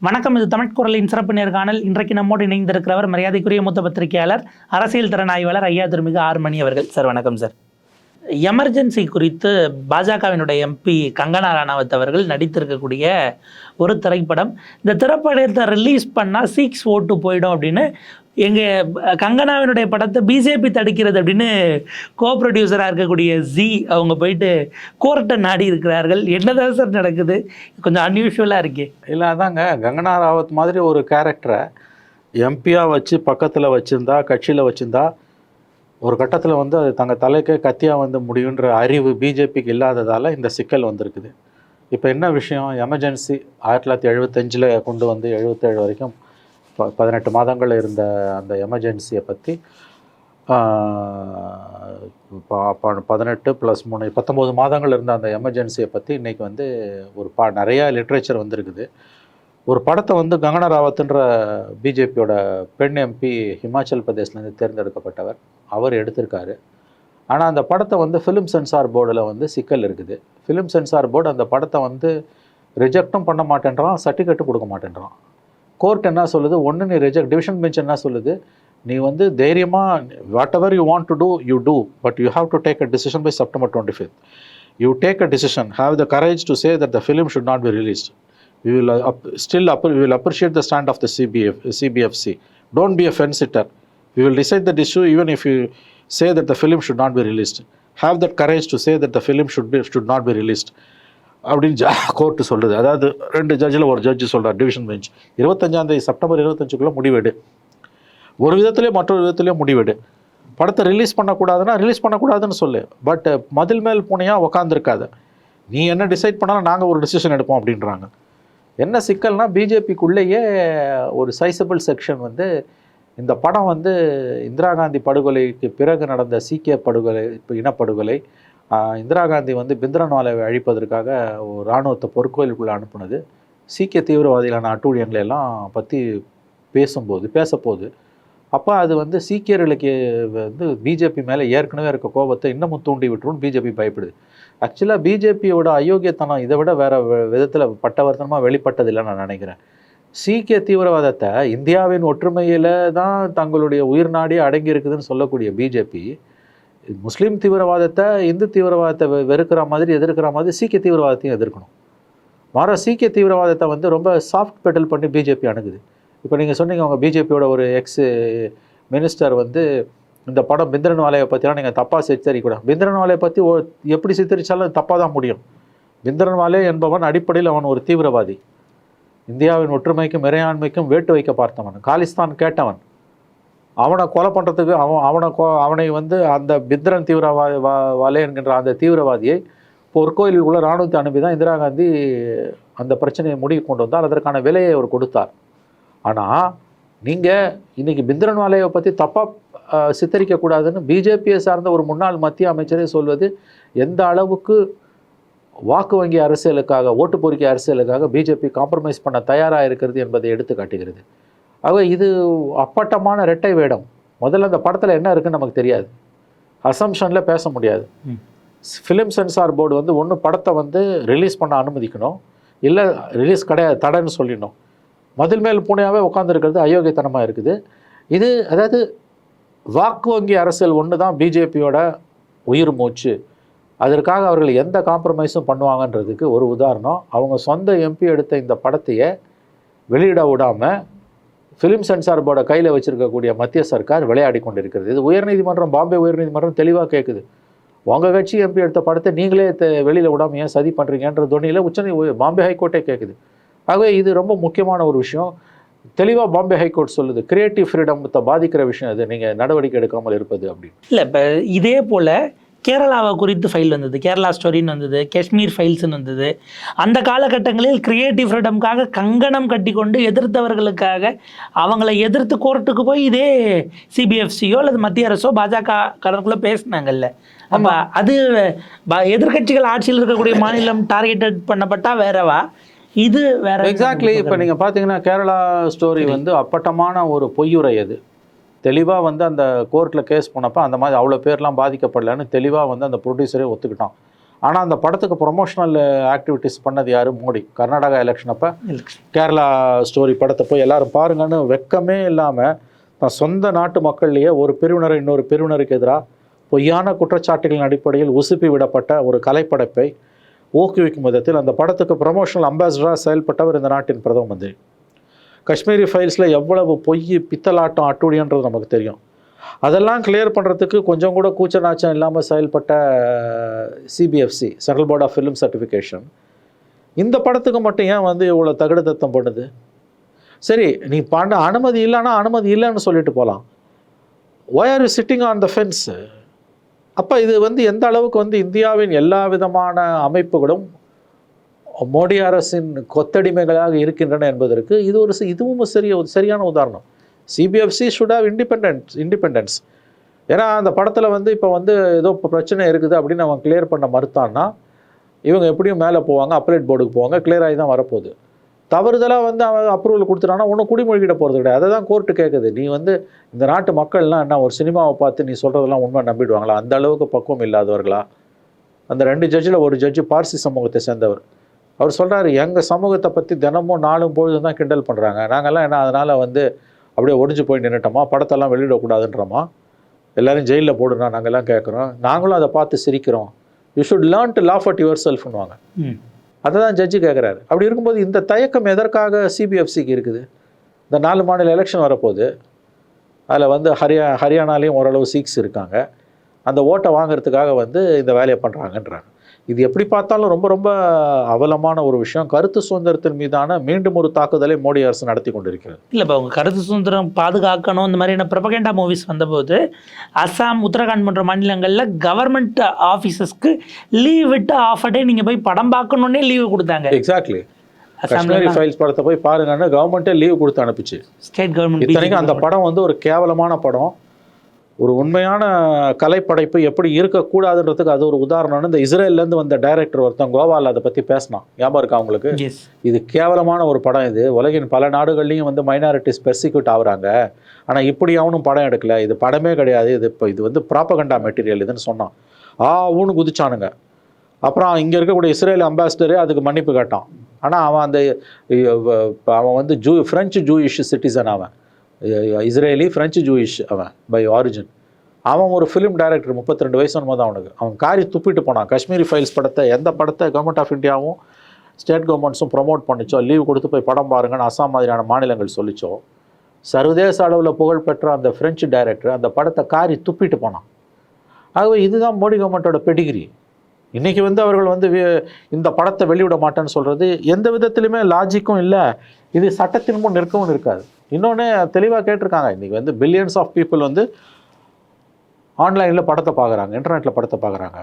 வணக்கம் இது தமிழ் குரலின் சிறப்பு நேர்காணல் இன்றைக்கு நம்மோடு இணைந்திருக்கிறவர் மரியாதைக்குரிய மூத்த பத்திரிகையாளர் அரசியல் திறன் ஆய்வாளர் ஐயா திருமிகு ஆறுமணி அவர்கள். சார் வணக்கம் சார். எமர்ஜென்சி குறித்து பாஜகவினுடைய எம்பி கங்கனா ராணாவத் அவர்கள் நடித்திருக்கக்கூடிய ஒரு திரைப்படம். இந்த திரைப்படத்தை ரிலீஸ் பண்ணால் சீக்ஸ் ஓட்டு போயிடும் அப்படின்னு எங்கள் கங்கனாவினுடைய படத்தை பிஜேபி தடுக்கிறது அப்படின்னு கோ ப்ரொடியூசராக இருக்கக்கூடிய ஜி அவங்க போயிட்டு கோர்ட்டை நாடி இருக்கிறார்கள். என்னதான் சார் நடக்குது? கொஞ்சம் அன்யூஷுவலாக இருக்கே. இல்லை அதாங்க. கங்கனா ராவத் மாதிரி ஒரு கேரக்டரை எம்பியாக வச்சு பக்கத்தில் வச்சுருந்தா கட்சியில் வச்சுருந்தா ஒரு கட்டத்தில் வந்து அது தங்க தலைக்கே கத்தியாக வந்து முடியுன்ற அறிவு பிஜேபிக்கு இல்லாததால் இந்த சிக்கல் வந்திருக்குது. இப்போ என்ன விஷயம்? எமர்ஜென்சி ஆயிரத்தி தொள்ளாயிரத்தி எழுபத்தஞ்சில் கொண்டு வந்து எழுபத்தேழு வரைக்கும் பதினெட்டு மாதங்கள் இருந்த அந்த எமர்ஜென்சியை பற்றி பதினெட்டு ப்ளஸ் மூணு பத்தொம்போது மாதங்கள் இருந்த அந்த எமர்ஜென்சியை பற்றி இன்றைக்கி வந்து ஒரு பா நிறையா லிட்ரேச்சர் வந்திருக்குது. ஒரு படத்தை வந்து கங்கனா ராவத்ன்ற பிஜேபியோட பெண் எம்பி ஹிமாச்சல் பிரதேஷ்லேருந்து தேர்ந்தெடுக்கப்பட்டவர். அவர் எடுத்திருக்காரு. ஆனால் அந்த படத்தை வந்து ஃபிலிம் சென்சார் போர்டில் வந்து சிக்கல் இருக்குது. ஃபிலிம் சென்சார் போர்டு அந்த படத்தை வந்து ரிஜெக்டும் பண்ண மாட்டேன்றான் சர்டிஃபிகேட்டும் கொடுக்க மாட்டேன்றான். கோர்ட் என்ன சொல்லுது ஒன்று நீ ரிஜெக்ட் டிவிஷன் பெஞ்ச் என்ன சொல்லுது நீ வந்து தைரியமாக whatever you want to do you do but you have to take a decision by September twenty fifth you take a decision have the courage to say that the film should not be released we will uh, up, still up, we will appreciate the stand of the CBF, CBFC. Don't be a fence sitter. We will decide that issue even if you say that the film should not be released. Have that courage to say that the film should be should not be released. அப்படின்னு ஜா court சொல்லுது. அதாவது ரெண்டு ஜட்ஜில் ஒரு judge சொல்கிறார் division bench இருபத்தஞ்சாந்தேதி September இருபத்தஞ்சுக்குள்ளே முடிவெடு. ஒரு விதத்துலேயே மற்றொரு விதத்துலேயே முடிவெடு. படத்தை ரிலீஸ் பண்ணக்கூடாதுன்னா ரிலீஸ் பண்ணக்கூடாதுன்னு சொல்லு. பட் மதில் மேல் பூனையாக உக்காந்துருக்காது. நீ என்ன டிசைட் பண்ணாலும் நாங்கள் ஒரு டிசிஷன் எடுப்போம் அப்படின்றாங்க. என்ன சிக்கல்னா பிஜேபிக்குள்ளேயே ஒரு சைசபிள் செக்ஷன் வந்து இந்த படம் வந்து இந்திரா காந்தி படுகொலைக்கு பிறகு நடந்த சீக்கிய படுகொலை இப்போ இனப்படுகொலை இந்திரா காந்தி வந்து பிந்திரன்வாலாவை அழிப்பதற்காக ஒரு இராணுவத்தை பொற்கோயிலுக்குள்ளே அனுப்புனது. சீக்கிய தீவிரவாதிகளான அட்டூழியங்களை எல்லாம் பற்றி பேசும்போது பேசப்போகுது அப்போ அது வந்து சீக்கியர்களுக்கு வந்து பிஜேபி மேலே ஏற்கனவே இருக்க கோபத்தை இன்னமும் தூண்டி விட்டுருன்னு பிஜேபி பயப்படுது. ஆக்சுவலாக பிஜேபியோட அயோக்கியத்தனம் இதை விட வேறு விதத்தில் பட்டவர்த்தனமாக வெளிப்பட்டதில்லை நான் நினைக்கிறேன். சீக்கிய தீவிரவாதத்தை இந்தியாவின் ஒற்றுமையில் தான் தங்களுடைய உயிர் நாடியே அடங்கி இருக்குதுன்னு சொல்லக்கூடிய பிஜேபி முஸ்லீம் தீவிரவாதத்தை இந்து தீவிரவாதத்தை வெ- வெறுக்கிற மாதிரி எதிர்க்கிற மாதிரி சீக்கிய தீவிரவாதத்தையும் எதிர்க்கணும். மாற சீக்கிய தீவிரவாதத்தை வந்து ரொம்ப சாஃப்ட் பெட்டல் பண்ணி பிஜேபி அணுகுது. இப்போ நீங்கள் சொன்னீங்க உங்கள் பிஜேபியோட ஒரு எக்ஸ் மினிஸ்டர் வந்து இந்த படம் பிந்திரன் வாலையை பற்றிலாம் நீங்கள் தப்பாக சித்தரிக்கூடாது பிந்திரன் வாலையை பற்றி எப்படி சித்தரித்தாலும் தப்பாக தான் முடியும். பிந்திரன் வாலே என்பவன் அடிப்படையில் அவன் ஒரு தீவிரவாதி. இந்தியாவின் ஒற்றுமைக்கும் இறையாண்மைக்கும் வேட்டு வைக்க பார்த்தவன். காலிஸ்தான் கேட்டவன். அவனை கொலை பண்ணுறதுக்கு அவன் அவனை கொ அவனை வந்து அந்த பிந்திரன் தீவிரவாதி வலை என்கின்ற அந்த தீவிரவாதியை பொற்கோயிலுக்குள்ள இராணுவத்தை அனுப்பி தான் இந்திரா காந்தி அந்த பிரச்சனையை முடிவு கொண்டு வந்தார். அதற்கான விலையை அவர் கொடுத்தார். ஆனால் நீங்கள் இன்றைக்கி பிந்திரன் வாலையை பற்றி தப்பாக சித்தரிக்கக்கூடாதுன்னு பிஜேபியை சார்ந்த ஒரு முன்னாள் மத்திய அமைச்சரே சொல்வது எந்த அளவுக்கு வாக்கு வங்கி அரசியலுக்காக ஓட்டு பொறிக்கை அரசியலுக்காக பிஜேபி காம்ப்ரமைஸ் பண்ண தயாராக இருக்கிறது என்பதை எடுத்து காட்டுகிறது ஆக இது அப்பட்டமான இரட்டை வேடம். முதல்ல அந்த படத்தில் என்ன இருக்குன்னு நமக்கு தெரியாது. அசம்ஷனில் பேச முடியாது. ஃபிலிம் சென்சார் போர்டு வந்து ஒன்று படத்தை வந்து ரிலீஸ் பண்ண அனுமதிக்கணும். இல்லை ரிலீஸ் கிடையாது தடைன்னு சொல்லிடணும். மதில் மேல் பூனையாகவே உட்காந்துருக்கிறது அயோக்கியத்தனமாக இருக்குது. இது அதாவது வாக்கு வங்கி அரசியல் ஒன்று தான் பிஜேபியோட உயிர் மூச்சு. அதற்காக அவர்கள் எந்த காம்ப்ரமைஸும் பண்ணுவாங்கன்றதுக்கு ஒரு உதாரணம். அவங்க சொந்த எம்பி எடுத்த இந்த படத்தையே வெளியிட விடாமல் ஃபிலிம் சென்சார் போர்டை கையில் வச்சிருக்கக்கூடிய மத்திய சர்க்கார் விளையாடி கொண்டிருக்கிறது. இது உயர்நீதிமன்றம் பாம்பே உயர்நீதிமன்றம் தெளிவாக கேட்குது உங்கள் கட்சி எம்பி எடுத்த படத்தை நீங்களே வெளியில் விடாமல் ஏன் சதி பண்ணுறீங்கன்ற துணியில் உச்சநீ பாம்பே ஹைகோர்ட்டே கேட்குது ஆகவே இது ரொம்ப முக்கியமான ஒரு விஷயம். தெளிவாக பாம்பே ஹைகோர்ட் சொல்லுது. கிரியேட்டிவ் ஃப்ரீடத்தை பாதிக்கிற விஷயம் அது நீங்கள் நடவடிக்கை எடுக்காமல் இருப்பது அப்படின்னு. இல்லை இப்போ இதே போல் கேரளாவை குறித்து ஃபைல் வந்தது. கேரளா ஸ்டோரின்னு வந்தது. காஷ்மீர் ஃபைல்ஸ்னு வந்தது. அந்த காலகட்டங்களில் கிரியேட்டிவ் ஃப்ரீடம்காக கங்கணம் கட்டி கொண்டு எதிர்த்தவர்களுக்காக அவங்கள எதிர்த்து கோர்ட்டுக்கு போய் இதே சிபிஎஃப்சியோ அல்லது மத்திய அரசோ பாஜக கடற்குள்ளே பேசினாங்கல்ல. அப்போ அது எதிர்க்கட்சிகள் ஆட்சியில் இருக்கக்கூடிய மாநிலம் டார்கெட்டட் பண்ணப்பட்டா வேறவா? இது வேற எக்ஸாக்ட்லி இப்போ நீங்கள் பார்த்தீங்கன்னா கேரளா ஸ்டோரி வந்து அப்பட்டமான ஒரு பொய்யுரை அது. தெளிவாக வந்து அந்த கோர்ட்டில் கேஸ் போனப்போ அந்த மாதிரி அவ்வளோ பேர்லாம் பாதிக்கப்படலன்னு தெளிவாக வந்து அந்த ப்ரொடியூசரே ஒத்துக்கிட்டான். ஆனால் அந்த படத்துக்கு ப்ரொமோஷனல் ஆக்டிவிட்டீஸ் பண்ணது யார்? மோடி. கர்நாடகா எலெக்ஷன் அப்போ. கேரளா ஸ்டோரி படத்தை போய் எல்லாரும் பாருங்கன்னு வெக்கமே இல்லாமல் தான் சொந்த நாட்டு மக்கள்லேயே ஒரு பிரிவினரை இன்னொரு பிரிவினருக்கு எதிராக பொய்யான குற்றச்சாட்டுகளின் அடிப்படையில் உசுப்பி விடப்பட்ட ஒரு கலைப்படைப்பை ஊக்குவிக்கும் விதத்தில் அந்த படத்துக்கு ப்ரமோஷனல் அம்பாசிடராக செயல்பட்டவர் இந்த நாட்டின் பிரதம மந்திரி. காஷ்மீரி ஃபைல்ஸில் எவ்வளவு பொய் பித்தலாட்டம் அட்டுழியன்றது நமக்கு தெரியும். அதெல்லாம் கிளியர் பண்ணுறதுக்கு கொஞ்சம் கூட கூச்ச நாச்சம் இல்லாமல் செயல்பட்ட CBFC central board of film certification இந்த படத்துக்கு மட்டும் ஏன் வந்து இவ்வளோ தகுடு தத்தம் பண்ணுது? சரி நீ பண்ண அனுமதி இல்லைன்னா அனுமதி இல்லைன்னு சொல்லிட்டு போகலாம் why are you sitting on the fence அப்போ இது வந்து எந்த அளவுக்கு வந்து இந்தியாவின் எல்லா விதமான அமைப்புகளும் மோடி அரசின் கொத்தடிமைகளாக இருக்கின்றன என்பதற்கு இது ஒரு இதுவும் சரிய ஒரு சரியான உதாரணம். CBFC should have independence independence ஏன்னா அந்த படத்தில் வந்து இப்போ வந்து ஏதோ இப்போ பிரச்சனை இருக்குது அப்படின்னு அவன் கிளியர் பண்ண மறுத்தான்னா இவங்க எப்படியும் மேலே போவாங்க அப்ரேட் போர்டுக்கு போவாங்க கிளியர் ஆகி தான் வரப்போகுது. தவறுதலாக வந்து அவன் அப்ரூவல் கொடுத்துட்டானா ஒன்றும் குடிமொழிகிட போகிறது கிடையாது. அதை தான் கோர்ட்டு கேட்குது நீ வந்து இந்த நாட்டு மக்கள்லாம் என்ன ஒரு சினிமாவை பார்த்து நீ சொல்கிறதெல்லாம் உண்மை நம்பிடுவாங்களா? அந்த அளவுக்கு பக்குவம் இல்லாதவர்களா? அந்த ரெண்டு ஜட்ஜில் ஒரு ஜட்ஜு பார்சி சமூகத்தை சேர்ந்தவர். அவர் சொல்கிறாரு எங்கள் சமூகத்தை பற்றி தினமும் நாளும் பொழுதும் தான் கிண்டல் பண்ணுறாங்க நாங்கள்லாம் என்ன அதனால் வந்து அப்படியே ஒடிஞ்சு போய் நின்றுட்டோமா படத்தெல்லாம் வெளியிடக்கூடாதுன்றோமா? எல்லாரும் ஜெயிலில் போடுனா நாங்கள்லாம் கேட்குறோம். நாங்களும் அதை பார்த்து சிரிக்கிறோம். You should learn to laugh at your செல்ஃப்னுவாங்க ம். அதை தான் ஜட்ஜி கேட்குறாரு. அப்படி இருக்கும்போது இந்த தயக்கம் எதற்காக சிபிஎஃப்சிக்கு இருக்குது? இந்த நாலு மாநில எலெக்ஷன் வரப்போகுது. அதில் வந்து ஹரியா ஹரியானாலையும் ஓரளவு சீக்ஸ் இருக்காங்க. அந்த ஓட்டை வாங்குறதுக்காக வந்து இந்த வேலையை பண்ணுறாங்கன்றாங்க இது எப்படி பார்த்தாலும் ரொம்ப ரொம்ப அவலமான ஒரு விஷயம். கருத்து சுதந்திரத்தின் மீதான மீண்டும் ஒரு தாக்குதலை மோடி அரசு நடத்தி கொண்டிருக்கிறது. இல்லை இப்போ அவங்க கருத்து சுதந்திரம் பாதுகாக்கணும் இந்த மாதிரியான ப்ரொபகேண்டா மூவிஸ் வந்தபோது அஸ்ஸாம் உத்தரகாண்ட் போன்ற மாநிலங்களில் கவர்மெண்ட் ஆஃபீஸஸ்க்கு லீவ் விட்டு ஆஃப் டே நீங்கள் போய் படம் பார்க்கணுன்னே லீவு கொடுத்தாங்க. எக்ஸாக்ட்லி காஷ்மீரி ஃபைல்ஸ் படத்தை போய் பாருங்கன்னு கவர்மெண்ட்டே லீவ் கொடுத்து அனுப்பிச்சு. ஸ்டேட் கவர்மெண்ட் இத்தனைக்கும் அந்த படம் வந்து ஒரு கேவலமான படம். ஒரு உண்மையான கலைப்படைப்பு எப்படி இருக்கக்கூடாதுன்றதுக்கு அது ஒரு உதாரணம்னு இந்த இஸ்ரேல்லேருந்து வந்த டைரக்டர் ஒருத்தன் கோவாவில் அதை பற்றி பேசினான். ஞாபகம் இருக்கா அவங்களுக்கு இது கேவலமான ஒரு படம் இது. உலகின் பல நாடுகள்லையும் வந்து மைனாரிட்டிஸ் பெர்சிக்யூட் ஆகுறாங்க. ஆனால் இப்படி அவனும் படம் எடுக்கல. இது படமே கிடையாது. இது இப்போ இது வந்து ப்ராப்பகண்டா மெட்டீரியல் இதுன்னு சொன்னான். ஆ ஊன்னு குதிச்சானுங்க. அப்புறம் இங்கே இருக்கக்கூடிய இஸ்ரேல் அம்பாசிடரே அதுக்கு மன்னிப்பு கேட்டான். ஆனால் அவன் அந்த அவன் வந்து ஜூ ஃப்ரெஞ்சு ஜூயிஷ் சிட்டிசன் அவன். இஸ்ரேலி ஃப்ரெஞ்சு ஜூயிஷ் அவன் பை ஆரிஜின் அவன் ஒரு ஃபிலிம் டைரக்டர் முப்பத்தி ரெண்டு வயசு போது அவனுக்கு. அவன் காரி துப்பிட்டு போனான். காஷ்மீரி ஃபைல்ஸ் படத்தை எந்த படத்தை கவர்மெண்ட் ஆஃப் இந்தியாவும் ஸ்டேட் கவர்மெண்ட்ஸும் ப்ரொமோட் பண்ணிச்சோ லீவ் கொடுத்து போய் படம் பாருங்கன்னு அசாம் மாதிரியான மாநிலங்கள் சொல்லிச்சோ சர்வதேச அளவில் புகழ்பெற்ற அந்த ஃப்ரெஞ்சு டைரக்டர் அந்த படத்தை காரி துப்பிட்டு போனான். ஆகவே இதுதான் மோடி கவர்மெண்ட்டோட பெடிகிரி இன்றைக்கி வந்து அவர்கள் வந்து இந்த படத்தை வெளியிட மாட்டேன்னு சொல்கிறது எந்த விதத்துலையுமே லாஜிக்கும் இல்லை. இது சட்டத்தின் முன் நிற்கவும் இருக்காது. இன்னொன்று தெளிவாக கேட்டிருக்காங்க. இன்றைக்கி வந்து பில்லியன்ஸ் ஆஃப் பீப்புள் வந்து ஆன்லைனில் படத்தை பார்க்குறாங்க இன்டர்நெட்டில் படத்தை பார்க்குறாங்க.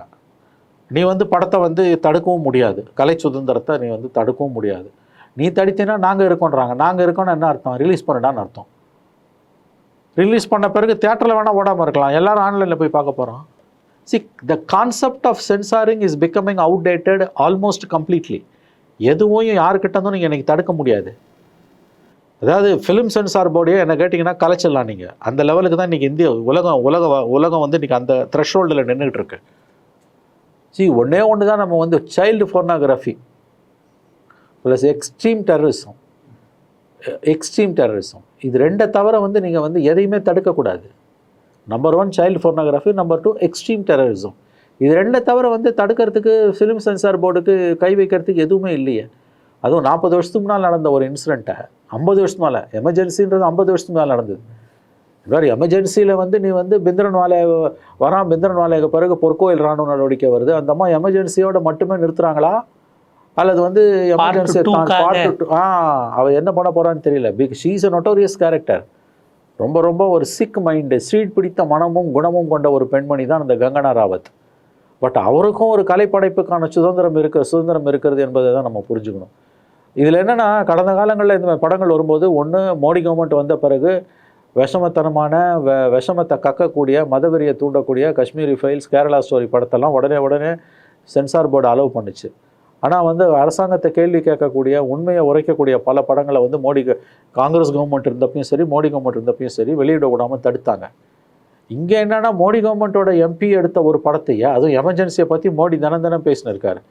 நீ வந்து படத்தை வந்து தடுக்கவும் முடியாது. கலை சுதந்திரத்தை நீ வந்து தடுக்கவும் முடியாது. நீ தடுத்தீங்கன்னா நாங்கள் இருக்கோன்றாங்க. நாங்கள் இருக்கோம்னு என்ன அர்த்தம்? ரிலீஸ் பண்ணடான்னு அர்த்தம். ரிலீஸ் பண்ண பிறகு தேட்டரில் வேணால் ஓடாமல் இருக்கலாம். எல்லோரும் ஆன்லைனில் போய் பார்க்க போகிறோம் see the concept of censoring is becoming outdated almost completely எதுவும் யாருக்கிட்ட இருந்தும் நீங்கள் எனக்கு தடுக்க முடியாது. அதாவது ஃபிலிம் சென்சார் போர்டையே என்ன கேட்டிங்கன்னா கலைச்சிடலாம் நீங்கள் அந்த லெவலுக்கு தான் இன்றைக்கி இந்திய உலகம் உலக உலகம் வந்து இன்றைக்கி அந்த த்ரெஷ்ஹோல்டில் நின்றுட்டு இருக்கு. சி ஒன்றே ஒன்று தான் நம்ம வந்து child pornography plus extreme terrorism extreme terrorism இது ரெண்டை தவிர வந்து நீங்கள் வந்து எதையுமே தடுக்கக்கூடாது. Number one child pornography number two extreme terrorism இது ரெண்டை தவிர வந்து தடுக்கிறதுக்கு ஃபிலிம் சென்சார் போர்டுக்கு கை வைக்கிறதுக்கு எதுவுமே இல்லையே. அதுவும் நாற்பது வருஷத்துக்கு முன்னால் நடந்த ஒரு இன்சிடெண்ட்டை ஐம்பது வருஷத்துக்கு மேலே. எமர்ஜென்சின்றது ஐம்பது வருஷத்துக்கு மேலே நடந்தது. வேறு எமர்ஜென்சியில் வந்து நீ வந்து பிந்திரன் வாலை வரான் பிந்திரன் வாலைக்கு பிறகு பொற்கோயில் ராணுவ நடவடிக்கை வருது. அந்த அம்மா எமர்ஜென்சியோட மட்டுமே நிறுத்துறாங்களா? அல்லது வந்து எமர்ஜென்சி. ஆ அவள் என்ன பண்ண போகிறான்னு தெரியல. Big she's a notorious character ரொம்ப ரொம்ப ஒரு சிக் மைண்டு ஸ்ட்ரீட் பிடித்த மனமும் குணமும் கொண்ட ஒரு பெண்மணி தான் அந்த கங்கனா ராவத். பட் அவருக்கும் ஒரு கலைப்படைப்புக்கான சுதந்திரம் இருக்கிற சுதந்திரம் இருக்கிறது என்பதை தான் நம்ம புரிஞ்சுக்கணும். இதில் என்னென்னா கடந்த காலங்களில் இந்த மாதிரி படங்கள் வரும்போது ஒன்று மோடி கவர்மெண்ட் வந்த பிறகு விஷமத்தனமான வெ விஷமத்தை கக்கக்கூடிய மதவெறியை தூண்டக்கூடிய காஷ்மீரி ஃபைல்ஸ் கேரளா ஸ்டோரி படத்தெல்லாம் உடனே உடனே சென்சார் போர்டு அலோவ் பண்ணுச்சு. ஆனால் வந்து அரசாங்கத்தை கேள்வி கேட்கக்கூடிய உண்மையை உரைக்கக்கூடிய பல படங்களை வந்து மோடி காங்கிரஸ் கவர்மெண்ட் இருந்தப்பையும் சரி மோடி கவர்மெண்ட் இருந்தப்பையும் சரி வெளியிட விடாமல் தடுத்தாங்க. இங்கே என்னென்னா மோடி கவர்மெண்ட்டோட எம்பி எடுத்த ஒரு படத்தையே அதுவும் எமர்ஜென்சியை பற்றி மோடி தினம் தினம் பேசினிருக்காரு.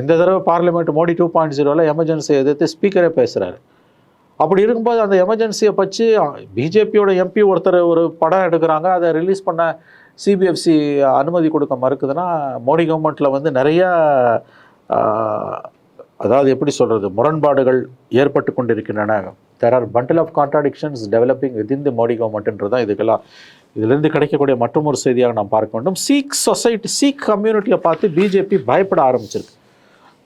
இந்த தடவை பார்லிமெண்ட் மோடி டூ பாயிண்ட் ஜீரோவில் எமர்ஜென்சியை எதிர்த்து ஸ்பீக்கரே பேசுகிறாரு அப்படி இருக்கும்போது அந்த எமர்ஜென்சியை பற்றி பிஜேபியோட எம்பி ஒருத்தர் ஒரு படம் எடுக்கிறாங்க. அதை ரிலீஸ் பண்ண சிபிஎஃப்சி அனுமதி கொடுக்க மறுக்குதுன்னா மோடி கவர்மெண்ட்டில் வந்து நிறையா அதாவது எப்படி சொல்கிறது முரண்பாடுகள் ஏற்பட்டு கொண்டிருக்கின்றன. There are bundle of contradictions developing within the Modi கவர்மெண்ட்ன்றது தான் இதுக்கெல்லாம் இதிலிருந்து கிடைக்கக்கூடிய மற்றொரு செய்தியாக நாம் பார்க்க வேண்டும். சீக் சொசைட்டி சீக் கம்யூனிட்டியை பார்த்து பிஜேபி பயப்பட ஆரம்பிச்சிருக்கு.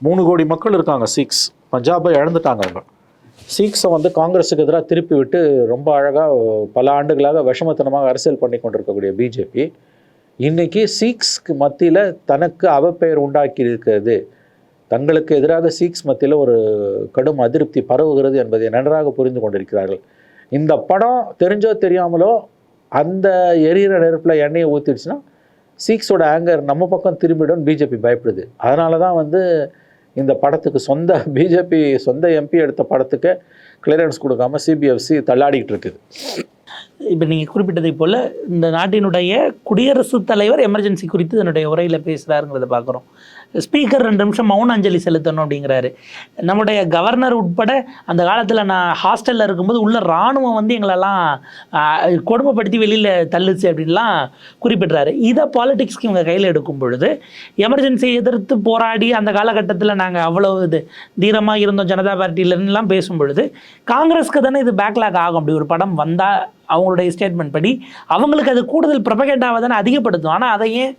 மூணு கோடி மக்கள் இருக்காங்க சீக்ஸ் பஞ்சாபை இழந்துட்டாங்க அவங்க. சீக்ஸை வந்து காங்கிரஸுக்கு எதிராக திருப்பி விட்டு ரொம்ப அழகாக பல ஆண்டுகளாக விஷமத்தனமாக அரசியல் பண்ணி கொண்டிருக்கக்கூடிய பிஜேபி இன்னைக்கு சீக்ஸ்க்கு மத்தியில் தனக்கு அவப்பெயர் உண்டாக்கி இருக்கிறது தங்களுக்கு எதிராக சீக்ஸ் மத்தியில் ஒரு கடும் அதிருப்தி பரவுகிறது என்பதை நன்றாக புரிந்து கொண்டிருக்கிறார்கள். இந்த படம் தெரிஞ்சோ தெரியாமலோ அந்த எரியிற நெருப்பில் எண்ணெயை ஊற்றிடுச்சுன்னா சீக்ஸோட ஆங்கர் நம்ம பக்கம் திரும்பிடும் பிஜேபி பயப்படுது. அதனால தான் வந்து இந்த படத்துக்கு சொந்த பிஜேபி சொந்த எம்பி எடுத்த படத்துக்கு கிளியரன்ஸ் கொடுக்காம சிபிஎஃப்சி தள்ளாடிக்கிட்டு இருக்குது. இப்போ நீங்கள் குறிப்பிட்டதை போல் இந்த நாட்டினுடைய குடியரசுத் தலைவர் எமர்ஜென்சி குறித்து தன்னுடைய உரையில் பேசுகிறாருங்கிறத பார்க்குறோம் ஸ்பீக்கர் ரெண்டு நிமிஷம் மௌன அஞ்சலி செலுத்தணும் அப்படிங்கிறாரு. நம்முடைய கவர்னர் உட்பட அந்த காலத்தில் நான் ஹாஸ்டலில் இருக்கும்போது உள்ள இராணுவம் வந்து எங்களெல்லாம் கொடுமைப்படுத்தி வெளியில் தள்ளுச்சு அப்படின்லாம் குறிப்பிட்றாரு. இதை பாலிடிக்ஸ்க்கு இவங்க கையில் எடுக்கும் பொழுது எமர்ஜென்சியை எதிர்த்து போராடி அந்த காலகட்டத்தில் நாங்கள் அவ்வளோ இது தீரமாக இருந்தோம் ஜனதா பார்ட்டியிலலாம் பேசும் பொழுது காங்கிரஸ்க்கு தானே இது பேக்லாக் ஆகும். அப்படி ஒரு படம் வந்தால் அவங்களுடைய ஸ்டேட்மெண்ட் படி அவங்களுக்கு அது கூடுதல் ப்ரொபகேண்டாவை தானே அதிகப்படுத்தும். ஆனால் அதை ஏன்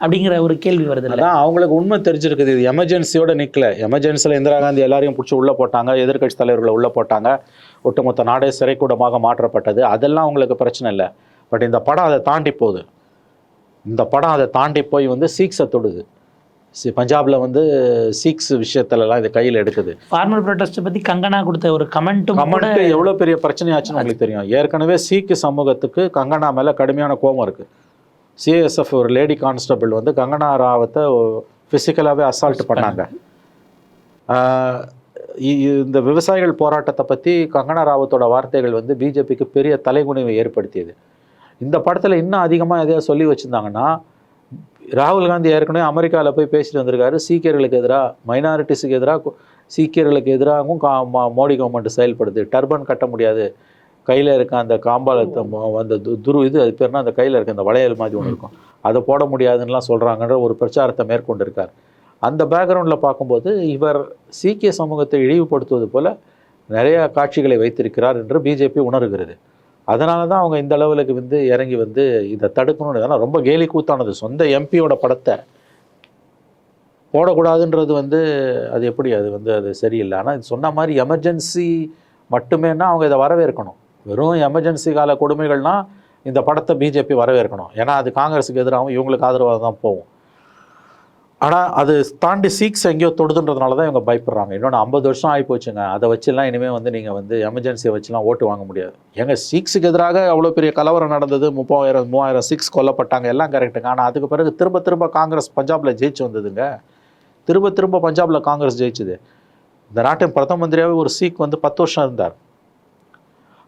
அப்படிங்கிற ஒரு கேள்வி வருது இல்லை அவங்களுக்கு உண்மை தெரிஞ்சிருக்குது. இது எமர்ஜென்சியோட நிற்கல எமர்ஜென்சியில் இந்திரா காந்தி எல்லாரையும் பிடிச்சி உள்ளே போட்டாங்க எதிர்க்கட்சி தலைவர்களை உள்ளே போட்டாங்க. ஒட்டுமொத்த நாடே சிறைக்கூடமாக மாற்றப்பட்டது. அதெல்லாம் அவங்களுக்கு பிரச்சனை இல்லை. பட் இந்த படம் அதை தாண்டி போகுது. இந்த படம் அதை தாண்டி போய் வந்து சீக்ஸை தொடுது. சி- பஞ்சாப்ல வந்து சீக்ஸ் விஷயத்துலலாம் இது கையில் எடுக்குது. ஃபார்மல் ப்ரொட்டஸ்ட்டை பற்றி கங்கனா கொடுத்த ஒரு கமெண்ட்டும் கூட கமெண்ட் எவ்வளோ பெரிய பிரச்சனையாச்சுன்னு உங்களுக்கு தெரியும். ஏற்கனவே சீக்கு சமூகத்துக்கு கங்கனா மேலே கடுமையான கோபம் இருக்கு. சிஎஸ்எஃப் ஒரு லேடி கான்ஸ்டபிள் வந்து கங்கனா ராவத்தை ஃபிசிக்கலாகவே அசால்ட் பண்ணாங்க. இந்த விவசாயிகள் போராட்டத்தை பற்றி கங்கனா ராவத்தோட வார்த்தைகள் வந்து பிஜேபிக்கு பெரிய தலைகுனிவை ஏற்படுத்தியது. இந்த படத்தில் இன்னும் அதிகமாக எதையா சொல்லி வச்சுருந்தாங்கன்னா ராகுல் காந்தி ஏற்கனவே அமெரிக்காவில் போய் பேசிட்டு வந்திருக்காரு. சீக்கியர்களுக்கு எதிராக மைனாரிட்டிஸுக்கு எதிராக சீக்கியர்களுக்கு எதிராகவும் கா மோடி கவர்மெண்ட் செயல்படுது. டர்பன் கட்ட முடியாது. கையில் இருக்க அந்த காம்பாலத்தை ம- அந்த துரு இது அது பேர்னா அந்த கையில் இருக்க அந்த வளையல் மாதிரி ஒன்று இருக்கும். அதை போட முடியாதுன்னுலாம் சொல்கிறாங்கன்ற ஒரு பிரச்சாரத்தை மேற்கொண்டிருக்கார். அந்த பேக்ரவுண்டில் பார்க்கும்போது இவர் சீக்கிய சமூகத்தை இழிவுபடுத்துவது போல நிறைய காட்சிகளை வைத்திருக்கிறார் என்று பிஜேபி உணர்கிறது. அதனால தான் அவங்க இந்த அளவுக்கு வந்து இறங்கி வந்து இதை தடுக்கணும்னு அதெல்லாம் ரொம்ப கேலி கூத்தானது. சொந்த எம்பியோட படத்தை போடக்கூடாதுன்றது வந்து அது எப்படி அது வந்து அது சரியில்லை. ஆனால் இது சொன்ன மாதிரி எமர்ஜென்சி மட்டுமேனா அவங்க இதை வரவேற்கணும். வெறும் எமர்ஜென்சி கால கொடுமைகள்னா இந்த படத்தை பிஜேபி வரவேற்கணும். ஏன்னா அது காங்கிரஸுக்கு எதிராகவும் இவங்களுக்கு ஆதரவாக தான் போகும். ஆனால் அது தாண்டி சீக்ஸ் எங்கேயோ தொடுதுன்றதுனால தான் இவங்க பயப்படுறாங்க. இன்னொன்று ஐம்பது வருஷம் ஆகி போச்சுங்க அதை வச்சுலாம் இனிமேல் வந்து நீங்கள் வந்து எமர்ஜென்சியை வச்சுலாம் ஓட்டு வாங்க முடியாது. எங்கள் சீக்ஸுக்கு எதிராக அவ்வளோ பெரிய கலவரம் நடந்தது? முப்பாயிரம் மூவாயிரம் சிக்ஸ் கொல்லப்பட்டாங்க. எல்லாம் கரெக்டுங்க ஆனால் அதுக்கு பிறகு திரும்ப திரும்ப காங்கிரஸ் பஞ்சாபில் ஜெயிச்சு வந்ததுங்க. திரும்ப திரும்ப பஞ்சாபில் காங்கிரஸ் ஜெயிச்சுது. இந்த நாட்டின் பிரதம மந்திரியாவே ஒரு சீக் வந்து பத்து வருஷம் இருந்தார்.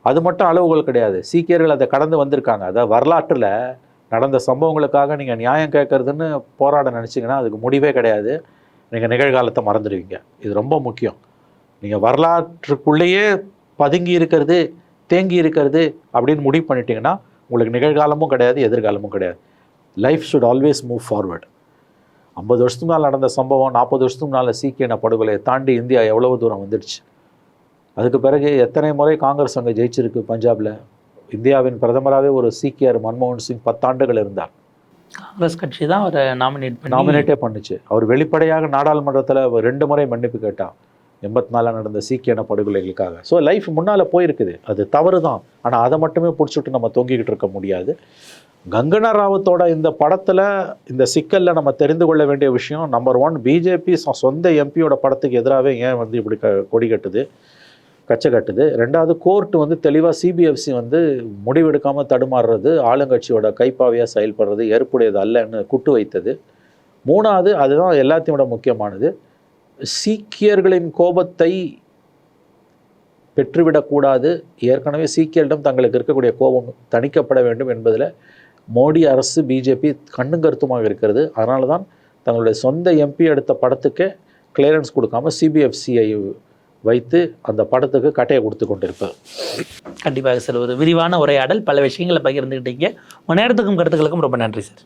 அது மட்டும் அளவுகள் கிடையாது. சீக்கியர்கள் அதை கடந்து வந்திருக்காங்க. அதாவது வரலாற்றில் நடந்த சம்பவங்களுக்காக நீங்கள் நியாயம் கேட்கறதுன்னு போராட நினச்சிங்கன்னா அதுக்கு முடிவே கிடையாது. நீங்கள் நிகழ்காலத்தை மறந்துடுவீங்க. இது ரொம்ப முக்கியம். நீங்கள் வரலாற்றுக்குள்ளேயே பதுங்கி இருக்கிறது தேங்கி இருக்கிறது அப்படின்னு முடிவு பண்ணிட்டீங்கன்னா உங்களுக்கு நிகழ்காலமும் கிடையாது எதிர்காலமும் கிடையாது. Life should always move forward ஐம்பது வருஷத்துக்கு மேலே நடந்த சம்பவம் நாற்பது வருஷத்துக்கு முன்னால் சீக்கியன படுகொலையை தாண்டி இந்தியா எவ்வளவு தூரம் வந்துடுச்சு? அதுக்கு பிறகு எத்தனை முறை காங்கிரஸ் அங்கே ஜெயிச்சிருக்கு பஞ்சாபில்? இந்தியாவின் பிரதமராகவே ஒரு சீக்கியர் மன்மோகன் சிங் பத்தாண்டுகள் இருந்தார். காங்கிரஸ் கட்சி தான் அவரை நாமினேட் பண்ணி நாமினேட்டே பண்ணுச்சு. அவர் வெளிப்படையாக நாடாளுமன்றத்தில் ரெண்டு முறை மன்னிப்பு கேட்டார். எண்பத்தி நாலில் நடந்த சீக்கியன படுகொலைகளுக்காக. ஸோ லைஃப் முன்னால் போயிருக்குது. அது தவறு தான் ஆனால் அதை மட்டுமே பிடிச்சிட்டு நம்ம தொங்கிக்கிட்டு இருக்க முடியாது. கங்கனா ராவத்தோட இந்த படத்தில் இந்த சிக்கலில் நம்ம தெரிந்து கொள்ள வேண்டிய விஷயம் நம்பர் ஒன் பிஜேபி சொந்த எம்பியோட படத்துக்கு எதிராகவே ஏன் வந்து இப்படி க கொடி கட்டுது? கச்சை கட்டுது ரெண்டாவது கோர்ட் வந்து தெளிவாக சிபிஎஃப்சி வந்து முடிவெடுக்காமல் தடுமாறுறது ஆளுங்கட்சியோட கைப்பாவையாக செயல்படுறது ஏற்புடையது அல்லன்னு குட்டு வைத்தது. மூணாவது அதுதான் எல்லாத்தையும் விட முக்கியமானது. சீக்கியர்களின் கோபத்தை பெற்றுவிடக்கூடாது ஏற்கனவே சீக்கியரிடம் தங்களுக்கு இருக்கக்கூடிய கோபம் தணிக்கப்பட வேண்டும் என்பதில் மோடி அரசு பிஜேபி கண்ணுங்கருத்துமாக இருக்கிறது. அதனால தான் தங்களுடைய சொந்த எம்பி எடுத்த படத்துக்கு கிளியரன்ஸ் கொடுக்காம சிபிஎஃப்சிஐ வைத்து அந்த படத்துக்கு கட்டையை கொடுத்து கொண்டிருப்பேன். கண்டிப்பாக சார் ஒரு விரிவான உரையாடல். பல விஷயங்களை பகிர்ந்துக்கிட்டீங்க உங்கள் நேரத்துக்கும் கருத்துக்களுக்கும் ரொம்ப நன்றி சார்.